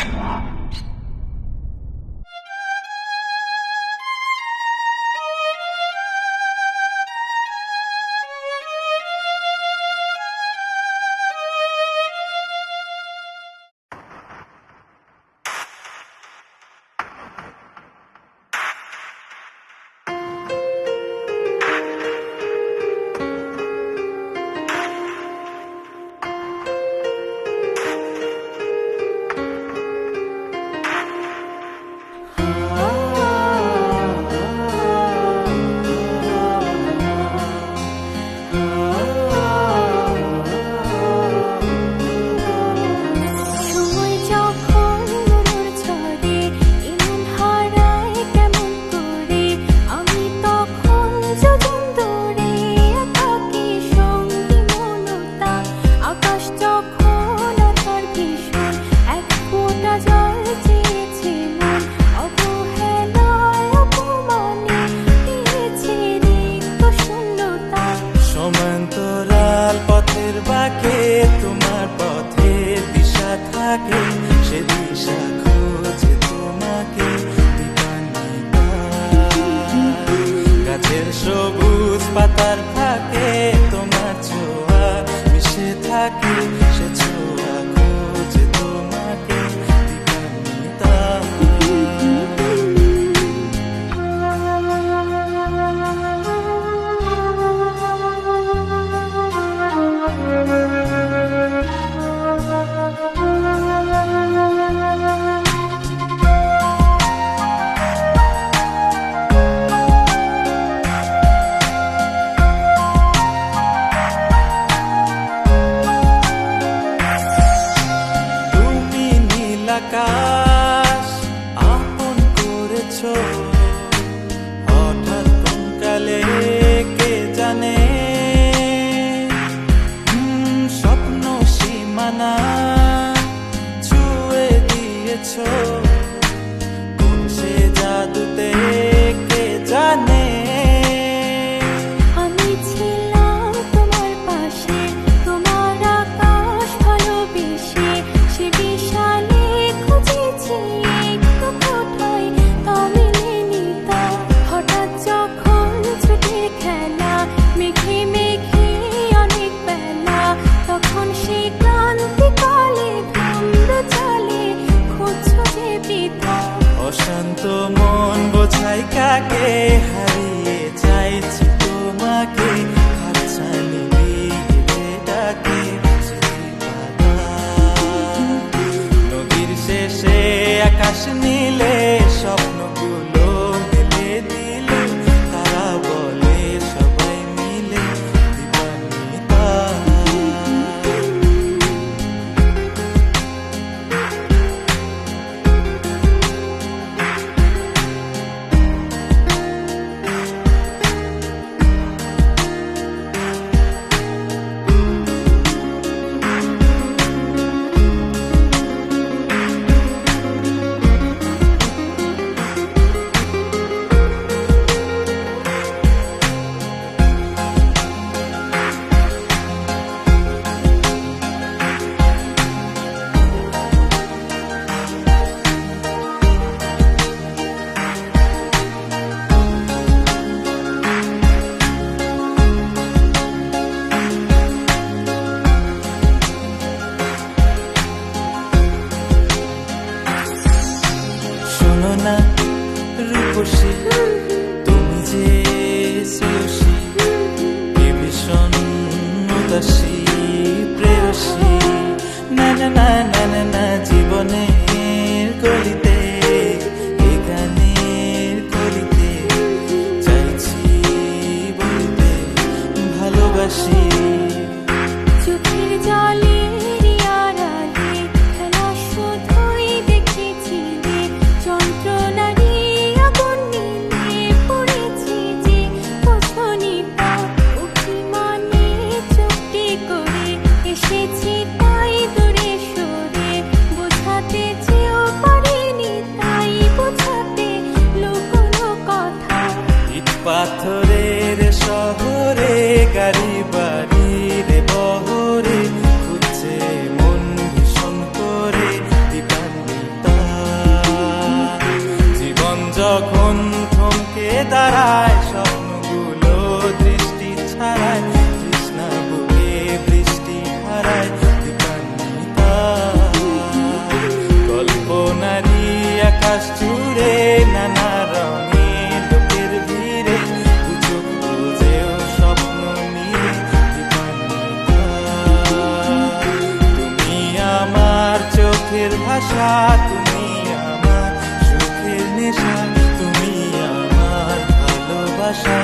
什么 সবুজ পাতার oh. হারিয়ে চাইছি তোমাকে হাতছানি ডাকে নদীর শেষে আকাশ নীলে প্রিয়দাসী প্রেয়সী, না না না না না না, জীবনের গলিতে গানের গলিতে চাইছি বলতে ভালোবাসি। ভাষা তুমি আমার সুখের নেশা তুমি আমার ভালোবাসা।